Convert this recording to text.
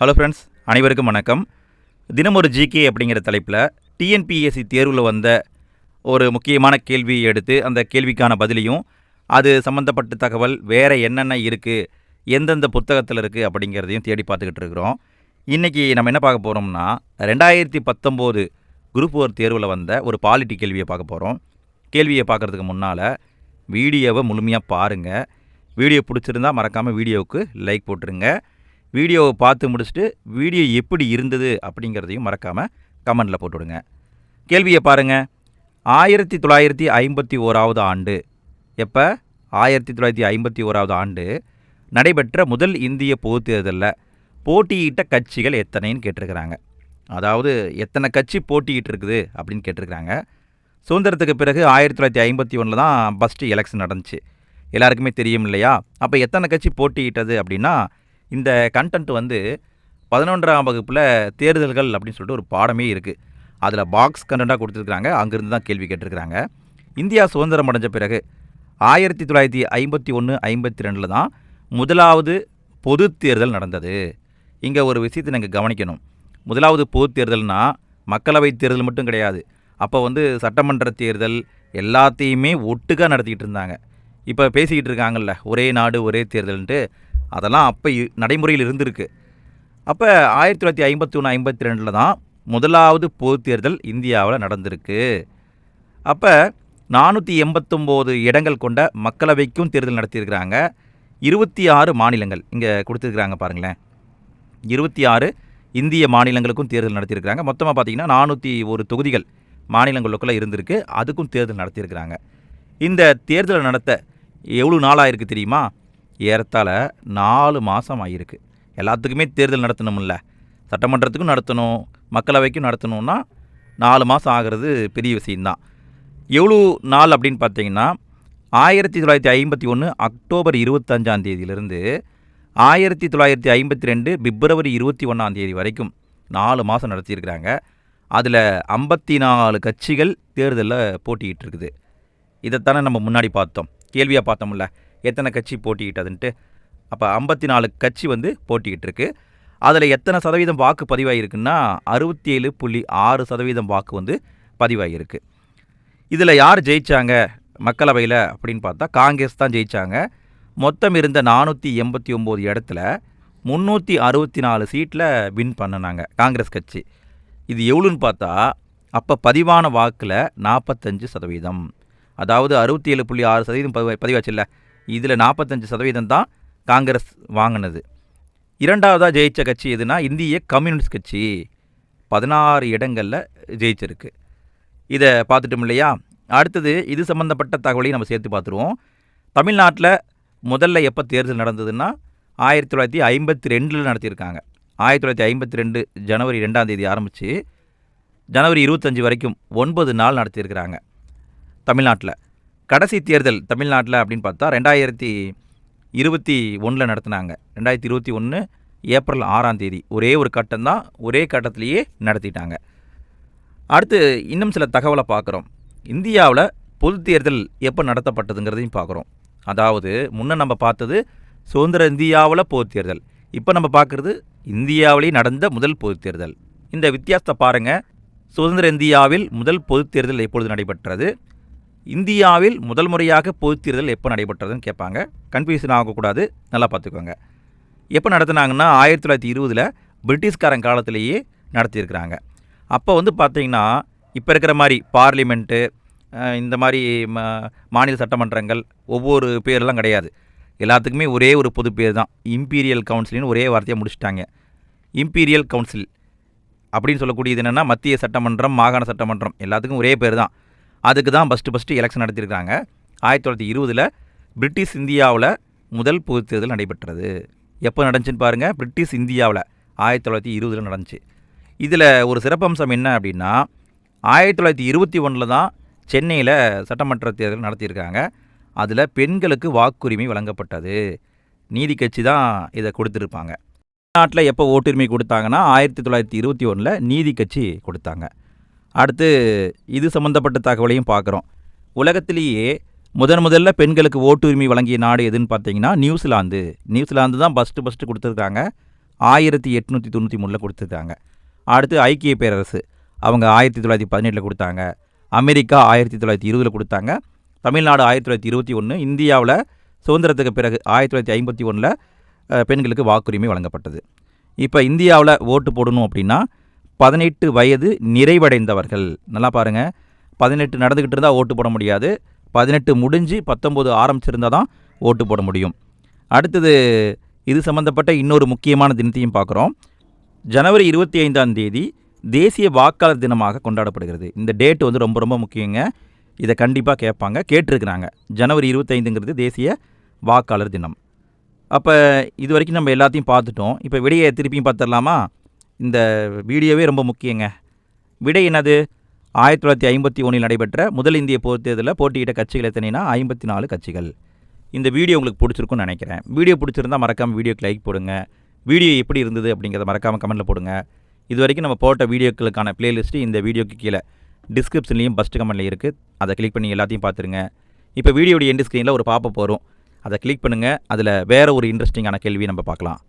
Hello friends அனைவருக்கும் வணக்கம். தினம் ஒரு ஜிகே அப்படிங்கிற தலைப்பில் டிஎன்பிஎஸ்சி தேர்வில் வந்த ஒரு முக்கியமான கேள்வியை எடுத்து அந்த கேள்விக்கான பதிலையும் அது சம்மந்தப்பட்ட தகவல் வேறு என்னென்ன இருக்குது எந்தெந்த புத்தகத்தில் இருக்குது அப்படிங்கிறதையும் தேடி பார்த்துக்கிட்டு இருக்கிறோம். இன்றைக்கி நம்ம என்ன பார்க்க போகிறோம்னா ரெண்டாயிரத்தி பத்தொம்போது குரூப் ஒரு தேர்வில் வந்த ஒரு பாலிட்டி கேள்வியை பார்க்க போகிறோம் கேள்வியை பார்க்குறதுக்கு முன்னால் வீடியோவை முழுமையாக பாருங்கள் வீடியோ பிடிச்சிருந்தா மறக்காமல் வீடியோவுக்கு லைக் போட்டுருங்க. வீடியோவை பார்த்து முடிச்சுட்டு வீடியோ எப்படி இருந்தது அப்படிங்கிறதையும் மறக்காமல் கமெண்டில் போட்டுவிடுங்க. கேள்வியை பாருங்கள் ஆயிரத்தி தொள்ளாயிரத்தி ஐம்பத்தி ஓராவது ஆண்டு. எப்போ? ஆயிரத்தி தொள்ளாயிரத்தி ஐம்பத்தி ஓராவது ஆண்டு நடைபெற்ற முதல் இந்திய பொது தேர்தலில் போட்டியிட்ட கட்சிகள் எத்தனைன்னு கேட்டிருக்கிறாங்க. அதாவது எத்தனை கட்சி போட்டியிட்டு இருக்குது அப்படின்னு கேட்டிருக்கிறாங்க. சுதந்திரத்துக்கு பிறகு ஆயிரத்தி தொள்ளாயிரத்தி ஐம்பத்தி ஒன்றில் தான் ஃபஸ்ட்டு எலெக்ஷன் நடந்துச்சு. எல்லாருக்குமே தெரியும் இல்லையா? அப்போ எத்தனை கட்சி போட்டியிட்டது அப்படின்னா இந்த கண்டென்ட் வந்து பதினொன்றாம் வகுப்பில் தேர்தல்கள் அப்படின்னு சொல்லிட்டு ஒரு பாடமே இருக்குது அதில் பாக்ஸ் கண்டென்ட்டாக கொடுத்துருக்குறாங்க. அங்கேருந்து தான் கேள்வி கேட்டிருக்கிறாங்க. இந்தியா சுதந்திரம் அடைஞ்ச பிறகு ஆயிரத்தி தொள்ளாயிரத்தி ஐம்பத்தி ஒன்று ஐம்பத்தி ரெண்டில் தான் முதலாவது பொது தேர்தல் நடந்தது. இங்கே ஒரு விஷயத்தை நீங்கள் கவனிக்கணும். முதலாவது பொது தேர்தல்னால் மக்களவை தேர்தல் மட்டும் கிடையாது. அப்போ வந்து சட்டமன்ற தேர்தல் எல்லாத்தையுமே ஒட்டுக்காக நடத்திக்கிட்டு இருந்தாங்க. இப்போ பேசிக்கிட்டு இருக்காங்கல்ல ஒரே நாடு ஒரே தேர்தல்ன்ட்டு அதெல்லாம் அப்போ நடைமுறையில் இருந்திருக்கு. அப்போ ஆயிரத்தி தொள்ளாயிரத்தி ஐம்பத்தி ஒன்று ஐம்பத்தி ரெண்டில் தான் முதலாவது பொது தேர்தல் இந்தியாவில் நடந்திருக்கு. அப்போ நானூற்றி எண்பத்தொம்போது இடங்கள் கொண்ட மக்களவைக்கும் தேர்தல் நடத்தியிருக்கிறாங்க. இருபத்தி ஆறு மாநிலங்கள் இங்கே கொடுத்துருக்குறாங்க பாருங்களேன். இருபத்தி ஆறு இந்திய மாநிலங்களுக்கும் தேர்தல் நடத்தியிருக்கிறாங்க. மொத்தமாக பார்த்தீங்கன்னா நானூற்றி ஒரு தொகுதிகள் மாநிலங்களுக்குள்ளே இருந்திருக்கு. அதுக்கும் தேர்தல் நடத்தியிருக்கிறாங்க. இந்த தேர்தலை நடத்த எவ்வளோ நாள் இருக்குது தெரியுமா? ஏறத்தாழ நாலு மாதம் ஆகிருக்கு எல்லாத்துக்குமே தேர்தல் நடத்தணும்ல. சட்டமன்றத்துக்கும் நடத்தணும் மக்களவைக்கும் நடத்தணும்னா நாலு மாதம் ஆகிறது பெரிய விஷயம்தான். எவ்வளோ நாள் அப்படின்னு பார்த்தீங்கன்னா ஆயிரத்தி தொள்ளாயிரத்தி ஐம்பத்தி ஒன்று அக்டோபர் இருபத்தஞ்சாம் தேதியிலிருந்து ஆயிரத்தி தொள்ளாயிரத்தி ஐம்பத்தி ரெண்டு பிப்ரவரி இருபத்தி ஒன்றாம் தேதி வரைக்கும் நாலு மாதம் நடத்தியிருக்கிறாங்க. அதில் ஐம்பத்தி நாலு கட்சிகள் தேர்தலில் போட்டிக்கிட்டு இருக்குது இதைத்தானே நம்ம முன்னாடி பார்த்தோம். கேள்வியாக பார்த்தோம்ல. எத்தனை கட்சி போட்டிக்கிட்டதுன்ட்டு அப்போ ஐம்பத்தி நாலு கட்சி வந்து போட்டிக்கிட்டு இருக்கு அதில் எத்தனை சதவீதம் வாக்கு பதிவாகிருக்குன்னா அறுபத்தி ஏழு புள்ளி ஆறு சதவீதம் வாக்கு வந்து பதிவாகிருக்கு இதில் யார் ஜெயித்தாங்க மக்களவையில் அப்படின்னு பார்த்தா காங்கிரஸ் தான் ஜெயித்தாங்க மொத்தம் இருந்த நானூற்றி எண்பத்தி ஒம்பது இடத்துல முந்நூற்றி அறுபத்தி நாலு சீட்டில் வின் பண்ணினாங்க காங்கிரஸ் கட்சி. இது எவ்வளோன்னு பார்த்தா அப்போ பதிவான வாக்கில் நாற்பத்தஞ்சு சதவீதம். அதாவது அறுபத்தி ஏழு புள்ளி ஆறு சதவீதம் பதிவா பதிவாச்சுல்ல. இதில் நாற்பத்தஞ்சு சதவீதம் தான் காங்கிரஸ் வாங்கினது. இரண்டாவதாக ஜெயித்த கட்சி எதுனா இந்திய கம்யூனிஸ்ட் கட்சி. பதினாறு இடங்களில் ஜெயிச்சிருக்கு. இதை பார்த்துட்டோம் இல்லையா? அடுத்தது இது சம்மந்தப்பட்ட தகவலையும் நம்ம சேர்த்து பார்த்துருவோம். தமிழ்நாட்டில் முதல்ல எப்போ தேர்தல் நடந்ததுன்னா ஆயிரத்தி தொள்ளாயிரத்தி ஐம்பத்தி ரெண்டில் நடத்தியிருக்காங்க. ஆயிரத்தி தொள்ளாயிரத்தி ஐம்பத்தி ரெண்டு ஜனவரி ரெண்டாம் தேதி ஆரம்பித்து ஜனவரி இருபத்தஞ்சி வரைக்கும் ஒன்பது நாள் நடத்தியிருக்கிறாங்க தமிழ்நாட்டில். கடைசி தேர்தல் தமிழ்நாட்டில் அப்படின்னு பார்த்தா ரெண்டாயிரத்தி இருபத்தி ஒன்றில் நடத்தினாங்க. ரெண்டாயிரத்தி இருபத்தி ஒன்று ஏப்ரல் ஆறாம் தேதி. ஒரே ஒரு கட்டம் தான் ஒரே கட்டத்திலேயே நடத்திட்டாங்க. அடுத்து இன்னும் சில தகவலை பார்க்குறோம். இந்தியாவில் பொது தேர்தல் எப்போ நடத்தப்பட்டதுங்கிறதையும் பார்க்குறோம். அதாவது முன்ன நம்ம பார்த்தது சுதந்திர இந்தியாவில் பொது தேர்தல். இப்போ நம்ம பார்க்குறது இந்தியாவிலே நடந்த முதல் பொது தேர்தல். இந்த வித்தியாசத்தை பாருங்கள் சுதந்திர இந்தியாவில் முதல் பொது தேர்தல் எப்பொழுது நடைபெற்றது? இந்தியாவில் முதல் முறையாக பொதுத்தேர்தல் எப்போ நடைபெற்றதுன்னு கேட்பாங்க. கன்ஃபியூஷன் ஆகக்கூடாது. நல்லா பார்த்துக்கோங்க. எப்போ நடத்தினாங்கன்னா ஆயிரத்தி தொள்ளாயிரத்தி இருபதில் பிரிட்டிஷ்காரன் காலத்திலேயே நடத்தியிருக்கிறாங்க. அப்போ வந்து பார்த்தீங்கன்னா இப்போ இருக்கிற மாதிரி பார்லிமெண்ட்டு இந்த மாதிரி மாநில சட்டமன்றங்கள் ஒவ்வொரு பேரெல்லாம் கிடையாது. எல்லாத்துக்குமே ஒரே ஒரு பொது பேர் தான். இம்பீரியல் கவுன்சில்னு ஒரே வார்த்தையை முடிச்சிட்டாங்க. இம்பீரியல் கவுன்சில் அப்படின்னு சொல்லக்கூடியது என்னென்னா மத்திய சட்டமன்றம் மாகாண சட்டமன்றம். எல்லாத்துக்கும் ஒரே பேர் தான். அதுக்கு தான் ஃபஸ்ட்டு ஃபஸ்ட்டு எலெக்ஷன் நடத்தியிருக்காங்க ஆயிரத்தி தொள்ளாயிரத்தி இருபதில் பிரிட்டிஷ் இந்தியாவில் முதல் பொது தேர்தல் நடைபெற்றது. எப்போ நடந்துச்சுன்னு பாருங்கள் பிரிட்டிஷ் இந்தியாவில் ஆயிரத்தி தொள்ளாயிரத்தி இருபதில் நடந்துச்சு. இதில் ஒரு சிறப்பம்சம் என்ன அப்படின்னா ஆயிரத்தி தொள்ளாயிரத்தி இருபத்தி ஒன்றில் தான் சென்னையில் சட்டமன்ற தேர்தல் நடத்தியிருக்காங்க. அதில் பெண்களுக்கு வாக்குரிமை வழங்கப்பட்டது. நீதி கட்சி தான் இதை கொடுத்துருப்பாங்க. நாட்டில் எப்போ ஓட்டுரிமை கொடுத்தாங்கன்னா ஆயிரத்தி தொள்ளாயிரத்தி இருபத்தி ஒன்றில் நீதி கட்சி கொடுத்தாங்க. அடுத்து இது சம்மந்தப்பட்ட தகவலையும் பார்க்குறோம். உலகத்திலேயே முதன் முதல்ல பெண்களுக்கு ஓட்டுரிமை வழங்கிய நாடு எதுன்னு பார்த்தீங்கன்னா நியூசிலாந்து. நியூசிலாந்து தான் ஃபஸ்ட்டு ஃபஸ்ட்டு கொடுத்துருக்காங்க. ஆயிரத்தி எட்நூற்றி தொண்ணூற்றி மூணில் கொடுத்துருக்காங்க. அடுத்து ஐக்கிய பேரரசு. அவங்க ஆயிரத்தி தொள்ளாயிரத்தி பதினெட்டில் கொடுத்தாங்க. அமெரிக்கா ஆயிரத்தி தொள்ளாயிரத்தி இருபதில் கொடுத்தாங்க. தமிழ்நாடு ஆயிரத்தி தொள்ளாயிரத்தி இருபத்தி ஒன்று இந்தியாவில் சுதந்திரத்துக்கு பிறகு ஆயிரத்தி தொள்ளாயிரத்தி ஐம்பத்தி ஒன்றில் பெண்களுக்கு வாக்குரிமை வழங்கப்பட்டது. இப்போ இந்தியாவில் ஓட்டு போடணும் அப்படின்னா பதினெட்டு வயது நிறைவடைந்தவர்கள். நல்லா பாருங்கள் பதினெட்டு நடந்துக்கிட்டு இருந்தால் ஓட்டு போட முடியாது. பதினெட்டு முடிஞ்சு பத்தொம்போது ஆரம்பிச்சிருந்தால் தான் ஓட்டு போட முடியும். அடுத்தது இது சம்மந்தப்பட்ட இன்னொரு முக்கியமான தினத்தையும் பார்க்குறோம். ஜனவரி இருபத்தி ஐந்தாம் தேதி தேசிய வாக்காளர் தினமாக கொண்டாடப்படுகிறது. இந்த டேட் வந்து ரொம்ப ரொம்ப முக்கியங்க. இதை கண்டிப்பாக கேட்பாங்க. கேட்டிருக்கிறாங்க. ஜனவரி இருபத்தைந்துங்கிறது தேசிய வாக்காளர் தினம். அப்போ இது வரைக்கும் நம்ம எல்லாத்தையும் பார்த்துட்டோம். இப்போ விடையை திருப்பியும் பார்த்துடலாமா? இந்த வீடியோவே ரொம்ப முக்கியங்க. விடை என்னது? ஆயிரத்தி தொள்ளாயிரத்தி ஐம்பத்தி ஒன்றில் நடைபெற்ற முதல் இந்திய பொதுத் தேர்தலில் போட்டியிட்ட கட்சிகள் எத்தனைனா? ஐம்பத்தி நாலு கட்சிகள். இந்த வீடியோ உங்களுக்கு பிடிச்சிருக்கும்னு நினைக்கிறேன். வீடியோ பிடிச்சிருந்தா மறக்காமல் வீடியோக்கு லைக் போடுங்க. வீடியோ எப்படி இருந்தது அப்படிங்கிறத மறக்காமல் கமெண்ட்டில் போடுங்க. இது வரைக்கும் நம்ம போட்ட வீடியோக்களுக்கான பிளேலிஸ்ட்டு இந்த வீடியோக்கு கீழே டிஸ்கிரிப்ஷன்லேயும் ஃபஸ்ட் கமெண்ட்லேயும் இருக்குது அதை கிளிக் பண்ணி எல்லாத்தையும் பார்த்துருங்க. இப்போ வீடியோடைய எண்டு ஸ்க்ரீனில் ஒரு பாப்பை வரும். அதை கிளிக் பண்ணுங்கள் அதில் வேறு ஒரு இன்ட்ரெஸ்டிங்கான கேள்வி நம்ம பார்க்கலாம்.